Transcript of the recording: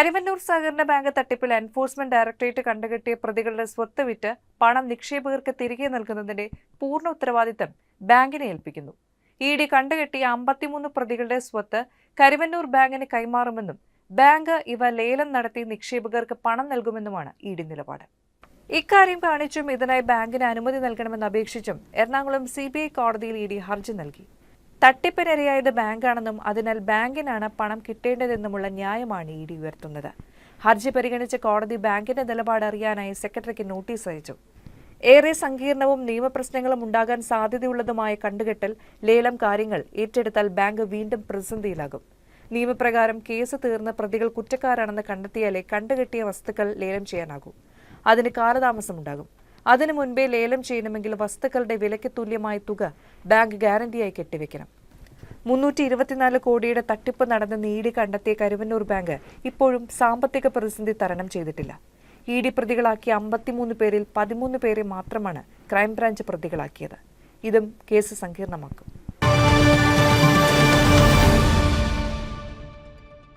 കരിവന്നൂർ സഹകരണ ബാങ്ക് തട്ടിപ്പിൽ enforcement directorate കണ്ടുകെട്ടിയ പ്രതികളുടെ സ്വത്ത് വിറ്റ് പണം നിക്ഷേപകർക്ക് തിരികെ നൽകുന്നതിന്റെ പൂർണ ഉത്തരവാദിത്തം ബാങ്കിനെ ഏൽപ്പിക്കുന്നു. ഇ ഡി കണ്ടുകെട്ടിയ അമ്പത്തിമൂന്ന് പ്രതികളുടെ സ്വത്ത് കരിവന്നൂർ ബാങ്കിന് കൈമാറുമെന്നും ബാങ്ക് ഇവ ലേലം നടത്തി നിക്ഷേപകർക്ക് പണം നൽകുമെന്നുമാണ് ഇ ഡി നിലപാട്. ഇക്കാര്യം കാണിച്ചും ഇതിനായി ബാങ്കിന് അനുമതി നൽകണമെന്ന് അപേക്ഷിച്ചും എറണാകുളം സി കോടതിയിൽ ഇ ഡി ഹർജി നൽകി. തട്ടിപ്പിനിരയായത് ബാങ്കാണെന്നും അതിനാൽ ബാങ്കിനാണ് പണം കിട്ടേണ്ടതെന്നുമുള്ള ന്യായമാണ് ഇ ഡി ഉയർത്തുന്നത്. ഹർജി പരിഗണിച്ച കോടതി ബാങ്കിന്റെ നിലപാട് അറിയാനായി സെക്രട്ടറിക്ക് നോട്ടീസ് അയച്ചു. ഏറെ സങ്കീർണവും നിയമപ്രശ്നങ്ങളും ഉണ്ടാകാൻ സാധ്യതയുള്ളതുമായ കണ്ടുകെട്ടൽ ലേലം കാര്യങ്ങൾ ഏറ്റെടുത്താൽ ബാങ്ക് വീണ്ടും പ്രതിസന്ധിയിലാകും. നിയമപ്രകാരം കേസ് തീർന്ന് പ്രതികൾ കുറ്റക്കാരാണെന്ന് കണ്ടെത്തിയാലേ കണ്ടുകെട്ടിയ വസ്തുക്കൾ ലേലം ചെയ്യാനാകൂ. അതിന് കാലതാമസമുണ്ടാകും. അതിനു മുൻപേ ലേലം ചെയ്യണമെങ്കിൽ വസ്തുക്കളുടെ വിലയ്ക്ക് തുല്യമായ തുക ബാങ്ക് ഗ്യാരണ്ടിയായി കെട്ടിവെക്കണം. മുന്നൂറ്റി ഇരുപത്തിനാല് കോടിയുടെ തട്ടിപ്പ് നടന്ന് നീടി കണ്ടെത്തിയ കരുവന്നൂർ ബാങ്ക് ഇപ്പോഴും സാമ്പത്തിക പ്രതിസന്ധി തരണം ചെയ്തിട്ടില്ല. ഇ ഡി പ്രതികളാക്കിയ അമ്പത്തിമൂന്ന് പേരിൽ പതിമൂന്ന് പേരെ മാത്രമാണ് ക്രൈംബ്രാഞ്ച് പ്രതികളാക്കിയത്. ഇതും കേസ് സങ്കീർണമാക്കും.